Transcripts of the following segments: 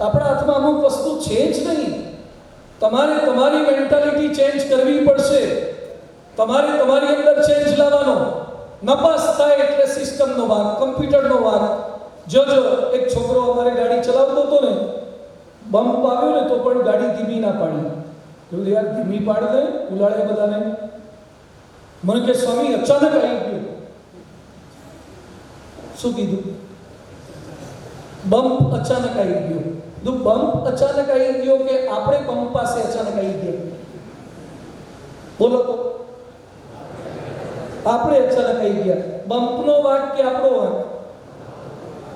આપણા હાથમાં અમુક વસ્તુ છે જ નહીં. તમારે તમારી મેન્ટાલિટી ચેન્જ કરવી પડશે. તમારે તમારી અંદર ચેન્જ લાવવાનો. નપાસ થાય એટલે સિસ્ટમનો ભાગ કમ્પ્યુટરનો ભાગ જોજો એક છોકરો અમારે ગાડી ચલાવતો હતો ને બમ્પ આવ્યો ને તો પણ ગાડી ધીમી ના પાડી. એવું યાર, ધીમી પાડી દે ઉલાડે બધાને. મને કે, સ્વામી, અચાનક આવી ગયો. શું કીધું? બમ્પ અચાનક આવી ગયો. દુ બમ્પ અચાનક આવી ગયો કે આપણે બમ્પ પાસે અચાનક આવી ગયા? બોલો તો. આપણે અચાનક આવી ગયા. બમ્પનો વાક કે આપણો વાક?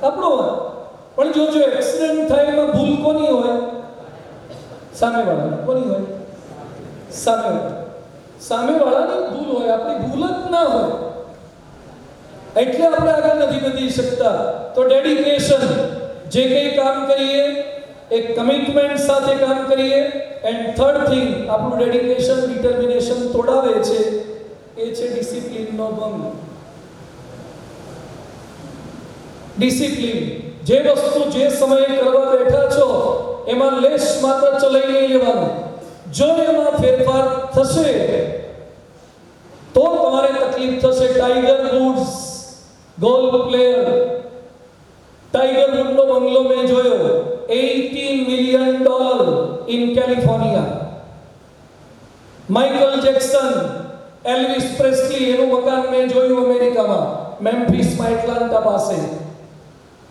આપણો વાક. પણ જો જો એક્સિડન્ટ થાય એમાં ભૂલ કોની હોય? સામેવાળાની. કોની હોય? સામેવાળા સામેવાળાની ભૂલ હોય. આપણી ભૂલ જ ના હોય. એટલે આપણે આગળ નથી વધી શકતા. તો ડેડિકેશન જે કંઈ કામ કરીએ એક કમિટમેન્ટ સાથે કામ કરીએ એન્ડ થર્ડ થિંગ આપણું ડેડિકેશન ડિટર્મિનેશન તોડાવે છે, એ છે ડિસિપ્લિનનો ભંગ. ડિસિપ્લિન જે વસ્તુ જે સમયે કરવા બેઠા છો, એમાં લેશ માત્ર ચલાવી નહીં લેવાનું. જો એમાં ફેરફાર થશે, તો તમારે તકલીફ થશે. Tiger Woods golf player Tiger વુડનો બંગલો મેં જોયો 18 million dollar in California Michael Jackson Elvis Presley એનું મકાન મેં જોયું અમેરિકામાં મેમ્ફિસમાં એટલાન્ટા પાસે.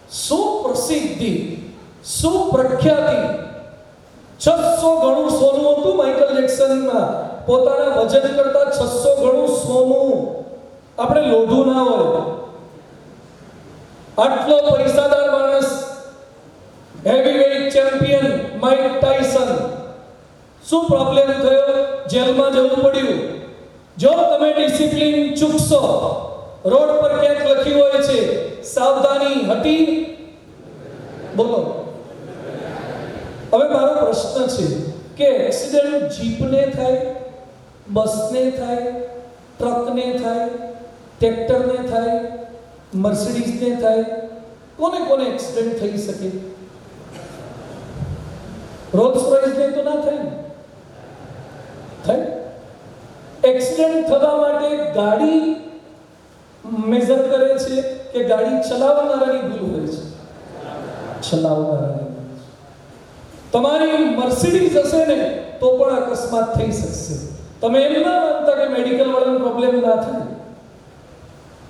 સુપ્રસિદ્ધિ, સુપ્રખ્યાતિ. છસો ગણું સોનું હતું માઇકલ જેક્સનમાં પોતાના વજન કરતા છસો ગણું સોનું. આપણે લોઢું ના હોય. આટલો પૈસાદાર માણસ હેવીવેઇટ ચેમ્પિયન માઇક ટાઇસન શું પ્રોબ્લેમ થયો? જેલમાં જવું પડ્યું. જો તમે ડિસિપ્લિન ચૂકશો, રોડ પર ક્યાંક લખ્યું હોય છે, સાવધાની હટી બોલો. હવે મારો પ્રશ્ન છે કે એક્સિડન્ટ જીપને થાય બસને થાય ટ્રકને થાય ટ્રેક્ટરને થાય મર્સિડીઝને થાય, કોને કોને એક્સિડન્ટ થઈ શકે? રોલ્સ રોયસને તો ના થાય થાય? એક્સિડન્ટ થવા માટે ગાડી મેઝર કરે છે કે ગાડી ચલાવનારાની ભૂલ હોય છે? ચલાવનારાની. તમારી મર્સિડીઝ હશે ને, તો પણ અકસ્માત થઈ શકશે. તમે એમ ના માનતા કે મેડિકલ વાળાનો પ્રોબ્લેમ ના થાય?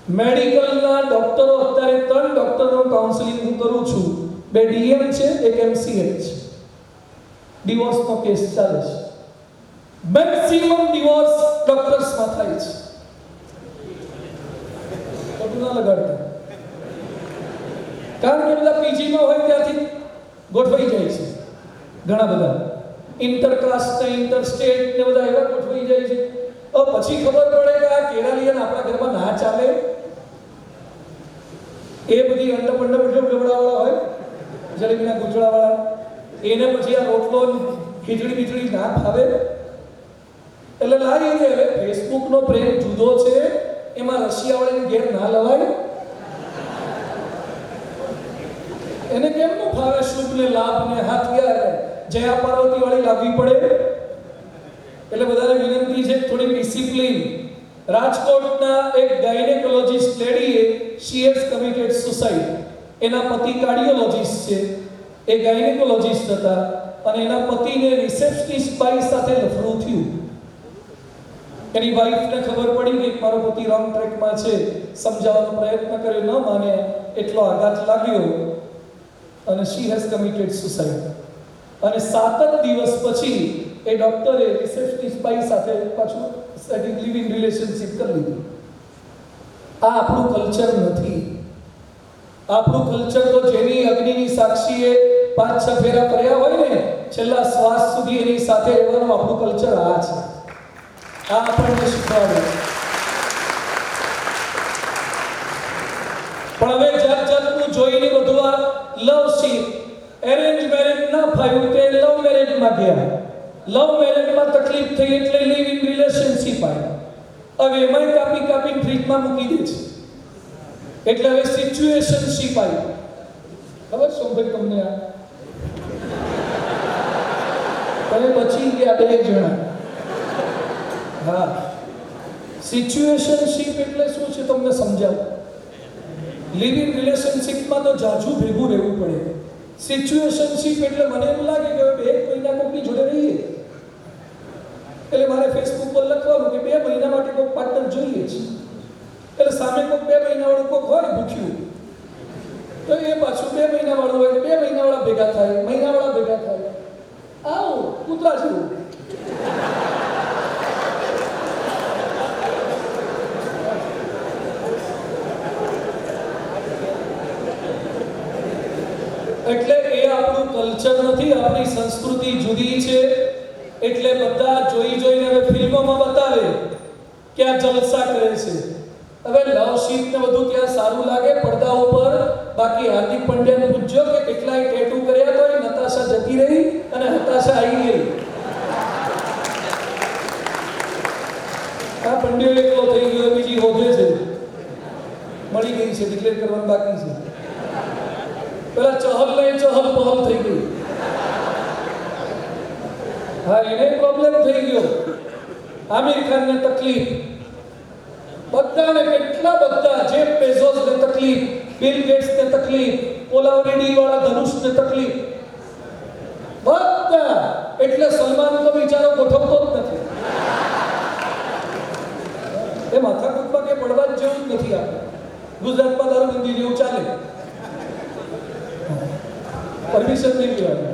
મેડિકલના ડોક્ટરો, અત્યારે ત્રણ ડોક્ટરનો કાઉન્સેલિંગ હું કરું છું. બે ડીએમ છે, એક એમસીએમ છે. ડિવોર્સનો કેસ ચાલે છે. મેક્સિમમ ડિવોર્સ ડોક્ટર્સમાં થાય છે. ખોટું લગાડતા. કારણ કે બધા પીજીમાં હોય ત્યાંથી ગોઠવાઈ જાય છે. ઘણા બધા. ઇન્ટરકાસ્ટ ને ઇન્ટરસ્ટેટ ને બધા એવા ગોઠવાઈ જાય છે. પછી ખબર પડે કે આ કેરાલિયન આપણા ઘરમાં ના ચાલે. એ બધી અંડપંડ ડબડાવાળા હોય, જલેબીના ગુચડાવાળા એને પછી આ રોટલો ને ખીચડી બીચડી ના ખાવે એટલે લાગે કે હવે ફેસબુકનો પ્રેમ જુદો છે, એમાં રશિયાવાળાની ઘેર ના લવાય. એને કેમ કેમનું ફાવે શુભ ને લાભ ને હાથિયાર જયા પાર્વતી વાળી લાવવી પડે. એટલે બધાને વિનંતી છે થોડી ડિસિપ્લિન રાજકોટના એક ગાયનેકોલોજિસ્ટ લેડીએ શીએસ કમિટેડ સુસાઇડ એના પતિ કાર્ડિયોલોજિસ્ટ છે. એ ગાયનેકોલોજિસ્ટ હતા અને એના પતિને રિસેપ્શનિસ્ટ બાઈ સાથે લફડું થયું. એની વાઈફને ખબર પડી કે મારો પતિ રોંગ ટ્રેકમાં છે. સમજાવવાનો પ્રયત્ન કર્યો, ન માને એટલો આઘાત લાગ્યો. અને શી હેઝ કમિટેડ સુસાઇડ અને સાત જ દિવસ પછી એ ડોક્ટરે રિસેપ્શનિસ્ટ બાઈ સાથે પાછું સેટિંગ લિવિંગ રિલેશનશિપ કરી લીધું. આ આપણું કલ્ચર નથી. આપણું કલ્ચર તો જેની અગ્નિની સાક્ષીએ પાંચ, છ ફેરા કર્યા હોય ને, છેલ્લા શ્વાસ સુધી એની સાથે રહેવાનું આપણું કલ્ચર આ છે. આ આપણને શીખવાડે. પણ હવે જાત જાતનું જોઈને બધું આ લવ સીન એરેન્જ મેરેજ ના ફાવ્યું તે લવ મેરેજમાં ગયા. લવ મેરેજમાં તકલીફ થઈ એટલે લીવ ઇન રિલેશનશિપ આવ્યા હવે એમાંય કાપી કાપી ફ્રીજમાં મૂકી દે છે. એટલે હવે સિચ્યુએશનશિપ આવી. ખબર ભાઈ તમને આ? તમે બચી ગયા બે જણા. હા. સિચ્યુએશનશિપ એટલે શું છે તમને સમજાવું? લિવિંગ રિલેશનશિપમાં તો જાજુ ભેગું રહેવું પડે. સિચ્યુએશનશીપ એટલે મને એમ લાગે કે બે એક એટલે મારે ફેસબુક પર લખવાનું કે બે મહિના માટે કોઈ પાર્ટનર જોઈએ છે. એટલે સામે કોઈ બે મહિના વાળું કોઈ હોય ભૂખ્યું, તો એ પાછું બે મહિના વાળું હોય બે મહિના વાળા ભેગા થાય મહિના વાળા ભેગા થાય. આવો, કૂતરા જેવું. એટલે એ આપણું કલ્ચર નથી, આપણી સંસ્કૃતિ જુદી છે. એટલે બધા જોઈ જોઈને હવે ફિલ્મોમાં બતાવે કે આ જલસા કરે છે. હવે લવ શીટ ને બધું ત્યાં સારું લાગે? પડદા ઉપર બાકી હાર્દિક પંડ્યાને પૂછજો કે કેટલાય ટેટુ કર્યા તો એ નતાશા જતી રહી અને હતાશા આવી ગઈ. આ પંડ્યો એકલો થઈ ગયો, બીજી હોદે છે. મળી ગઈ છે ડિક્લેર કરવાનું બાકી છે પેલા ચહલ ને ચહલ પહલ થઈ ગઈ હા એને પ્રોબ્લેમ થઈ ગયો આમિર ખાન ને તકલીફ. બધાને કેટલા બધા જે પેઝોસને તકલીફ, બિલ ગેટ્સને તકલીફ ઓલાવડી વાળા ધનુષને તકલીફ. બધા. એટલે સલમાન તો બિચારો ગોઠવતો જ નથી. એ માથાકૂટમાં કે પડવા જેવું નથી આપણે. ગુજરાતમાં દારૂબંધી જેવું ચાલે. પરમિશન નહીં લેવાની.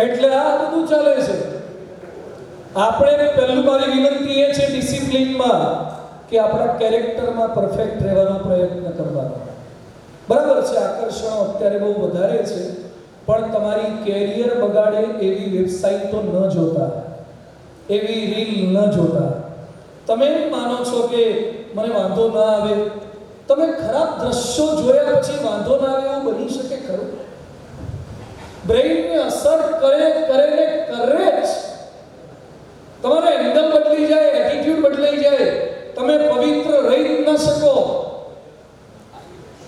એટલે આ બધું ચાલે છે. આપણે પહેલું મારી વિનંતી એ છે ડિસિપ્લિનમાં કે આપણા કેરેક્ટરમાં પરફેક્ટ રહેવાનો પ્રયત્ન કરવાનો. બરાબર છે, આકર્ષણો અત્યારે બહુ વધારે છે, પણ તમારી કેરિયર બગાડે એવી વેબસાઇટો ન જોતા, એવી રીલ ન જોતા. તમે માનો છો કે મને વાંધો ના આવે, તમે ખરાબ દ્રશ્યો જોયા પછી વાંધો ના આવે એવું બની શકે ખરું? બ્રેઇનને અસર કરે કરે ને કરે જ તમારો એંગલ બદલી જાય એટીટ્યુડ બદલાઈ જાય તમે પવિત્ર રહી જ ન શકો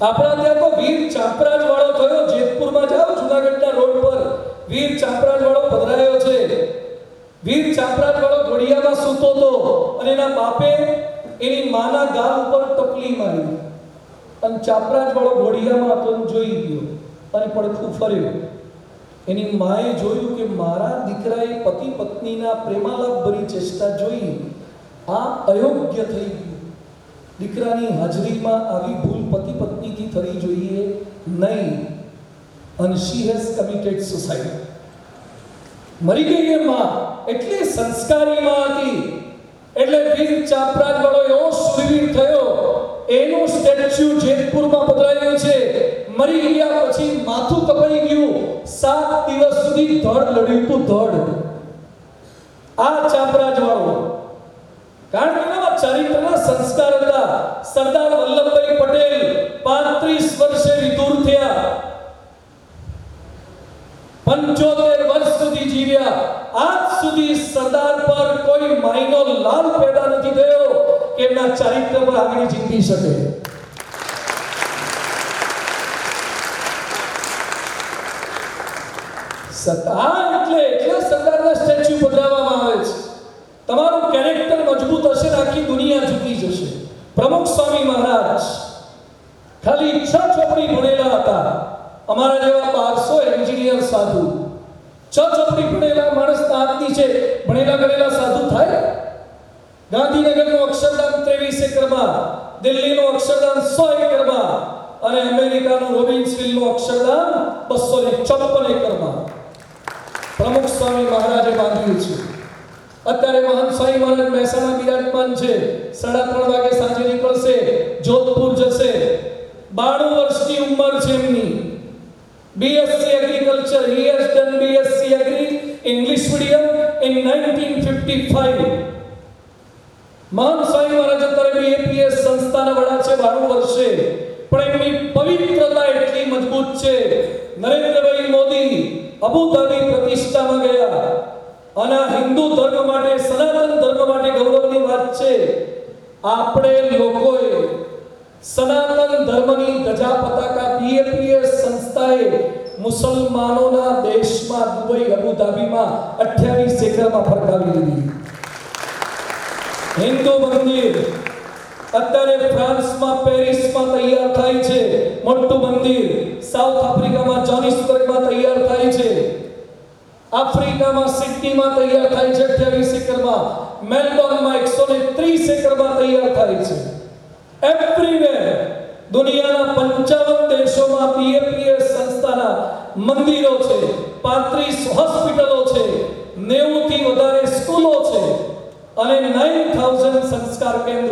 આપણા ત્યાં તો વીર ચાપરાજ વાળો થયો જેતપુરમાં જાઓ જુનાગઢના રોડ પર વીર ચાપરાજ વાળો પધરાયો છે વીર ચાપરાજ વાળો ઘોડિયામાં સૂતો હતો અને એના બાપે એની માના ગાલ ઉપર ટપલી મારી. અને ચાપરાજ વાળો ઘોડિયામાં હતો જોઈ ગયો અને પડખું ફર્યો. એની માએ જોયું કે મારા દીકરાએ પતિ પત્નીના પ્રેમાલાપ ભરી ચેષ્ટા જોઈ. આ અયોગ્ય થઈ ગયું. દીકરાની હાજરીમાં આવી ભૂલ પતિ પત્નીથી થવી જોઈએ નહીં. અને શી હેઝ કમિટેડ સુસાઇડ મરી ગઈ એ માં. એટલી સંસ્કારી માં હતી. એટલે વીર ચાપરાજ વાળો એવો સુરવીર થયો, એનું સ્ટેચ્યુ જેતપુરમાં પધરાયું છે. મરી ગયા પછી માથું કપાઈ ગયું. સાત દિવસ સુધી ધડ લડ્યું તું ધડ. આ ચાપરાજ વાળો. કારણ કે એના ચરિત્રના સંસ્કાર હતા. સરદાર વલ્લભભાઈ પટેલ પાંત્રીસ વર્ષે વિદુર થયા પંચોતેર વર્ષ સુધી જીવ્યા આજ સુધી સરદાર પર કોઈ માયનો લાલ પેદા નથી થયો કે એમના ચારિત્ર પર જીતી શકે સતાન એટલે એટલા સરદારના સ્ટેચ્યુ પધરાવવામાં આવે છે. તમારું કેરેક્ટર મજબૂત હશે ને આખી દુનિયા ઝૂકી જશે. પ્રમુખ સ્વામી મહારાજ, ખાલી છ ચોપડી ભણેલા હતા. અમારા જેવા બારસો એન્જિનિયર સાધુ. છ ચોપડી ભણેલા માણસ હાથ નીચે ભણેલા ગણેલા સાધુ થાય ગાંધીનગરનું અક્ષરધામ ત્રેવીસ એકરમાં દિલ્હીનું અક્ષરધામ સો એકરમાં અને અમેરિકાનું રોબિન્સવિલનું અક્ષરધામ બસો ને ચોપન એકરમાં પ્રમુખ સ્વામી મહારાજે બાંધ્યું છે. અત્યારે મહાન સ્વામી મહારાજ મહેસાણા બિરાજમાન છે. સાડા ત્રણ વાગે સાંજે નીકળશે, જોધપુર જશે. બાણું વર્ષની ઉંમર છે એમની. BSc agriculture he has done BSc agri English medium in 1955 Mahant Swami મહારાજ અત્યારે બીએપીએસ સંસ્થાના વડા છે બાણું વર્ષે પણ એમની પવિત્રતા એટલી મજબૂત છે. નરેન્દ્રભાઈ મોદી અબુધાબી પ્રતિષ્ઠામાં ગયા. અને હિન્દુ ધર્મ માટે, સનાતન ધર્મ માટે ગૌરવની વાત છે. આપણે લોકોએ સનાતન ધર્મની ધજા પતાકા બીએપીએસ સંસ્થાએ મુસલમાનોના દેશમાં દુબઈ અબુધાબીમાં અઠ્યાવીસ એકરમાં ફરકાવી દીધી. હિન્દુ મંદિર અત્યારે ફ્રાન્સમાં પેરિસમાં તૈયાર થાય છે. મોટું મંદિર સાઉથ આફ્રિકામાં જોનિસબર્ગમાં તૈયાર થાય છે. આફ્રિકામાં સિડનીમાં તૈયાર થાય છે અઠ્યાવીસ એકરમાં. મેલબોર્નમાં એકસો ને ત્રીસ એકરમાં તૈયાર થાય છે. એવરીવેર દુનિયાના પંચાવન દેશોમાં પીએપીએસ સંસ્થાના મંદિરો છે. પાંત્રીસ હોસ્પિટલો છે. નેવું થી વધારે સ્કૂલો છે. અને નાઇન સંસ્કાર કેન્દ્રો